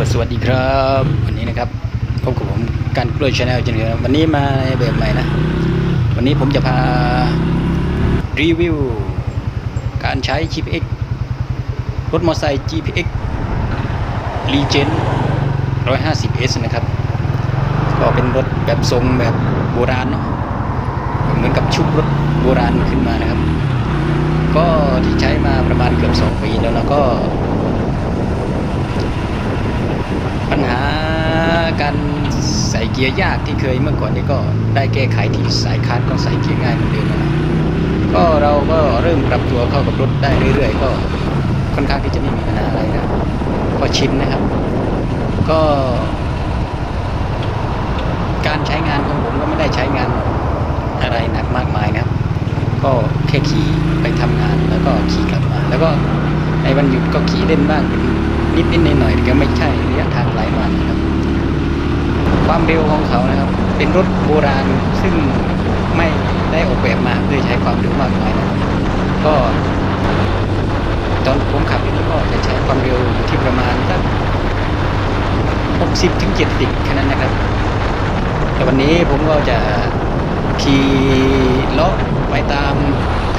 สวัสดีครับ วันนี้นะครับพบกับผมการกล้วยชาแนลเช่นเคยครับวันนี้มาในแบบใหม่นะ วันนี้ผมจะพารีวิว การใช้ GPX รถมอเตอร์ไซค์ GPX Legend 150S นะครับ ก็เป็นรถแบบทรงแบบโบราณเนาะเหมือนกับชุบรถโบราณขึ้นมานะครับ ก็ที่ใช้มาประมาณเกือบ 2 ปีแล้วแล้วก็ ปัญหาการใส่เกียร์ยากที่เคยเมื่อก่อนนี้ก็ได้แก้ไขที่สายคาร์ดก็ใส่เกียร์ง่ายเหมือนเดิมนะก็เราก็เริ่มปรับตัวเข้ากับรถได้เรื่อยๆ ก็ค่อนข้างที่จะไม่มีปัญหาอะไรนะก็ชินนะครับ ก็ การใช้งานของผมก็ไม่ได้ใช้งานอะไรหนักมากมายนะครับ ก็แค่ขี่ไปทำงานแล้วก็ขี่กลับมา แล้วก็ในวันหยุดก็ขี่เล่นบ้างเป็น นิดนิดหน่อยๆแก็ไม่ใช่ระยะทางไกลมากนะครับ ความเร็วของเขานะครับ เป็นรถโบราณซึ่งไม่ได้ออกแบบมาเพื่อใช้ความเร็วมากมายนะก็ตอนผมขับนี่ก็จะใช้ความเร็วอยู่ที่ประมาณสัก60ถึง70แค่นั้นนะครับ แต่วันนี้ผมก็จะขี่เลาะไปตาม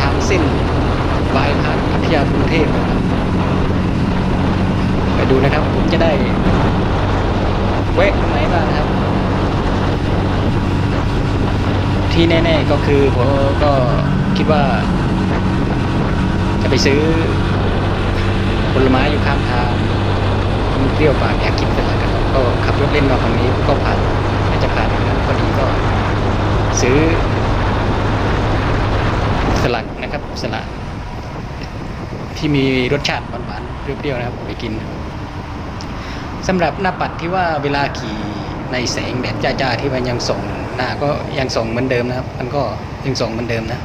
ทางเส้นบายพาสพัทยากรุงเทพนะครับ ไปดูนะครับผมจะได้แวะตรงไหนบ้างนะครับ ที่แน่ๆก็คือผมก็คิดว่า จะไปซื้อผลไม้อยู่ข้างทางเปรี้ยวปากอยากกินสลัดกันก็ขับรถเล่นมาฝั่งนี้ก็ผ่านอาจจะผ่านนะครับพอดีก็ซื้อสลัดนะครับสลัดที่มีรสชาติหวานๆเปรี้ยวๆนะครับไปกิน สำหรับหน้าปัดที่ว่าเวลาขี่ในแสงแดดจ้าๆที่มันยังส่องหน้าก็ยังส่องเหมือนเดิมนะครับ มันก็ยังส่องเหมือนเดิมนะ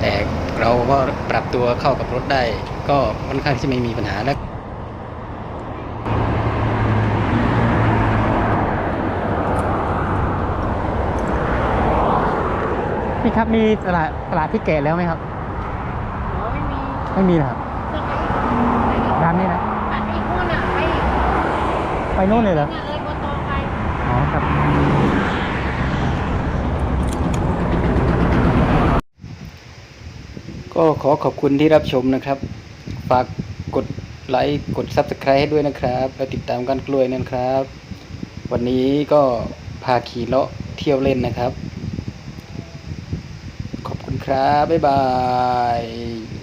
แต่เราก็ปรับตัวเข้ากับรถได้ ก็ค่อนข้างที่ไม่มีปัญหาและพี่ครับมีตลาดตลาดที่แก่แล้วไหมครับอ๋อไม่มีไม่มีนะครับเครื่องไหนร้านนี้นะ อันนี้นู่นอะไป ไปโน่นเลยเหรอเนี่ยเลยบนโตไปอ๋อครับก็ขอขอบคุณที่รับชมนะครับ ฝากกดไลค์กด Subscribe ให้ด้วยนะครับ แล้วติดตามกันกล้วยนะครับ วันนี้ก็พาขี่เลาะเที่ยวเล่นนะครับ ขอบคุณครับ บ๊ายบาย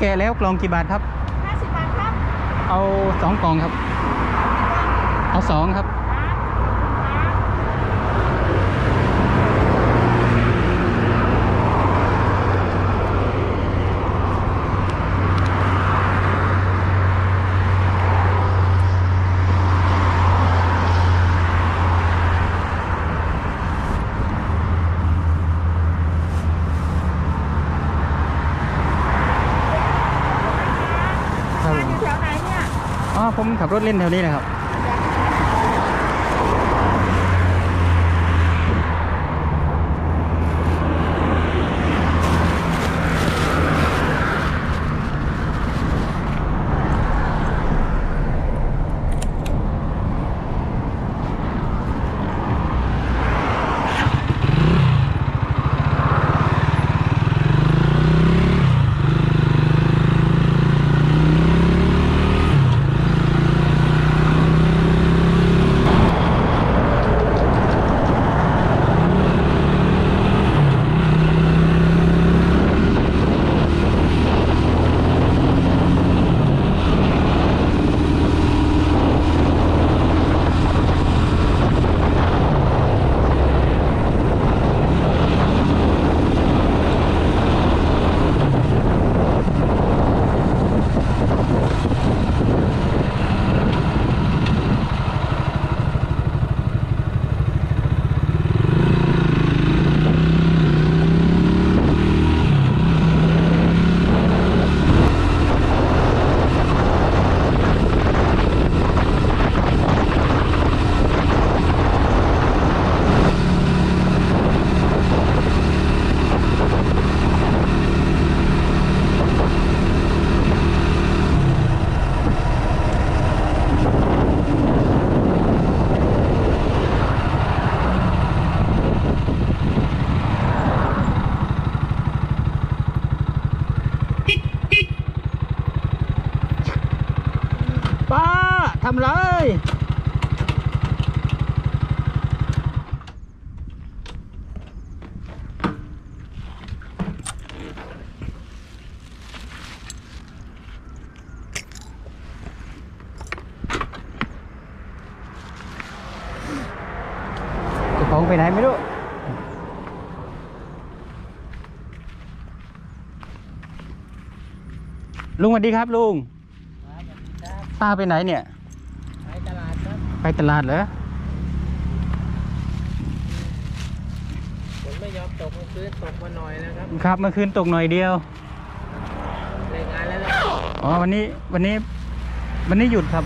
แก่แล้วกล่องกี่บาทครับ 50 บาทครับ เอาสองกล่องครับ เอาสองครับครับผม แถวไหนเนี่ย อ๋อผมขับรถเล่นแถวนี้นะครับ เำไรเจ้าของไปไหนไม่รู้ลุงสวัสดีครับลุงป้าไปไหนเนี่ย ไปตลาดครับ ไป ตลาดเหรอฝนไม่ยอมตกเมื่อคืนตกมาหน่อยนะครับครับเมื่อคืนตกหน่อยเดียวเลยงานแล้วนะอ๋อวันนี้วันนี้ วันนี้หยุดครับ